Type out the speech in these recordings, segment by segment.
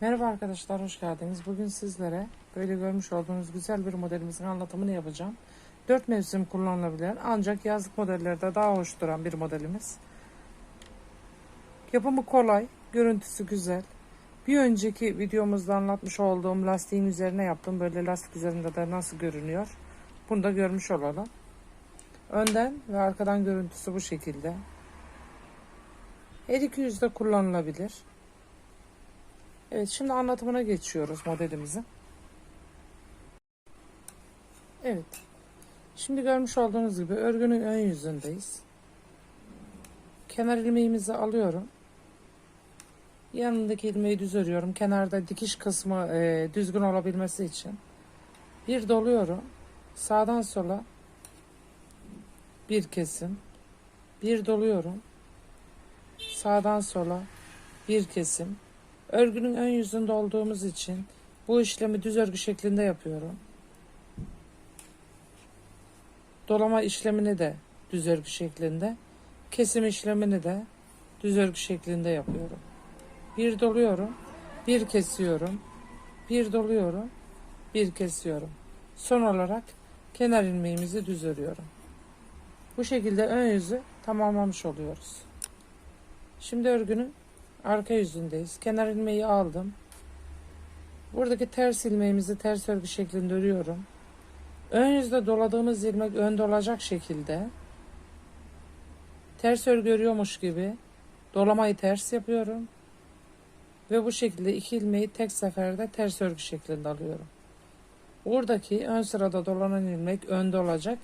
Merhaba arkadaşlar, hoş geldiniz. Bugün sizlere böyle görmüş olduğunuz güzel bir modelimizin anlatımını yapacağım. 4 mevsim kullanılabilen ancak yazlık modellerde daha hoş duran bir modelimiz. Yapımı kolay, görüntüsü güzel. Bir önceki videomuzda anlatmış olduğum lastiğin üzerine yaptım. Böyle lastik üzerinde de nasıl görünüyor. Bunu da görmüş olalım. Önden ve arkadan görüntüsü bu şekilde. Her iki yüzde kullanılabilir. Evet şimdi anlatımına geçiyoruz modelimizin. Evet. Şimdi görmüş olduğunuz gibi örgünün ön yüzündeyiz. Kenar ilmeğimizi alıyorum. Yanındaki ilmeği düz örüyorum. Kenarda dikiş kısmı e, düzgün olabilmesi için. Bir doluyorum. Sağdan sola bir kesim. Bir doluyorum. Sağdan sola bir kesim. Örgünün ön yüzünde olduğumuz için bu işlemi düz örgü şeklinde yapıyorum. Dolama işlemini de düz örgü şeklinde, kesim işlemini de düz örgü şeklinde yapıyorum. Bir doluyorum, bir kesiyorum, bir doluyorum, bir kesiyorum. Son olarak kenar ilmeğimizi düz örüyorum. Bu şekilde ön yüzü tamamlamış oluyoruz. Şimdi örgünün arka yüzündeyiz. Kenar ilmeği aldım. Buradaki ters ilmeğimizi ters örgü şeklinde örüyorum. Ön yüzde doladığımız ilmek önde olacak şekilde ters örgü örüyormuş gibi dolamayı ters yapıyorum. Ve bu şekilde iki ilmeği tek seferde ters örgü şeklinde alıyorum. Buradaki ön sırada dolanan ilmek önde olacak.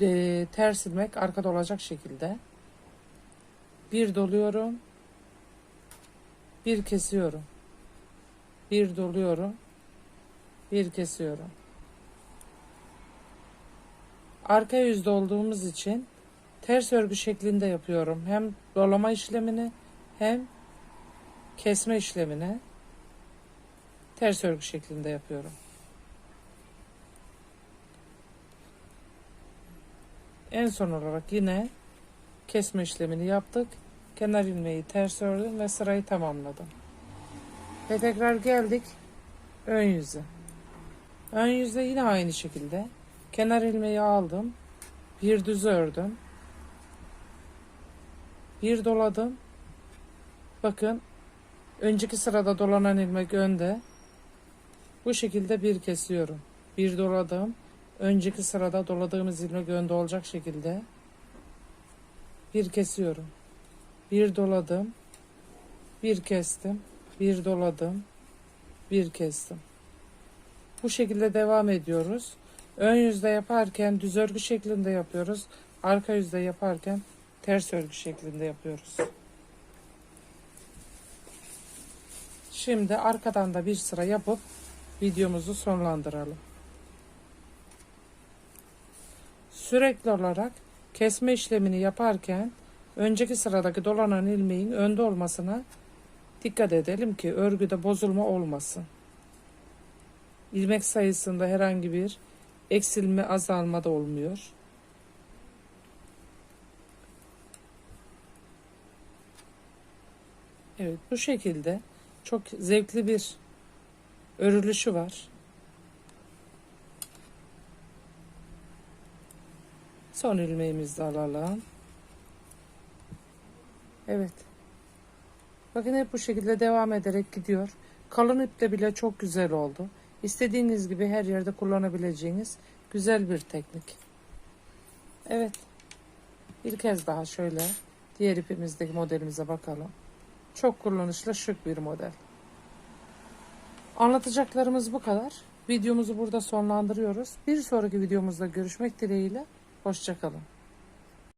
E, ters ilmek arkada olacak şekilde. Bir doluyorum. Bir kesiyorum. Bir doluyorum. Bir kesiyorum. Arka yüzde olduğumuz için ters örgü şeklinde yapıyorum. Hem dolama işlemini hem kesme işlemini ters örgü şeklinde yapıyorum. En son olarak yine kesme işlemini yaptık. Kenar ilmeği ters ördüm ve sırayı tamamladım. Ve tekrar geldik ön yüze. Ön yüzde yine aynı şekilde kenar ilmeği aldım. Bir düz ördüm. Bir doladım. Bakın önceki sırada dolanan ilmek önde. Bu şekilde bir kesiyorum. Bir doladım. Önceki sırada doladığımız ilmek önde olacak şekilde bir kesiyorum. Bir doladım. Bir kestim. Bir doladım. Bir kestim. Bu şekilde devam ediyoruz. Ön yüzde yaparken düz örgü şeklinde yapıyoruz. Arka yüzde yaparken ters örgü şeklinde yapıyoruz. Şimdi arkadan da bir sıra yapıp videomuzu sonlandıralım. Sürekli olarak kesme işlemini yaparken önceki sıradaki dolanan ilmeğin önde olmasına dikkat edelim ki örgüde bozulma olmasın. İlmek sayısında herhangi bir eksilme azalma da olmuyor. Evet bu şekilde çok zevkli bir örülüşü var. Son ilmeğimizi alalım. Evet. Bakın hep bu şekilde devam ederek gidiyor. Kalın ipte bile çok güzel oldu. İstediğiniz gibi her yerde kullanabileceğiniz güzel bir teknik. Evet. Bir kez daha şöyle diğer ipimizdeki modelimize bakalım. Çok kullanışlı şık bir model. Anlatacaklarımız bu kadar. Videomuzu burada sonlandırıyoruz. Bir sonraki videomuzda görüşmek dileğiyle. Hoşçakalın.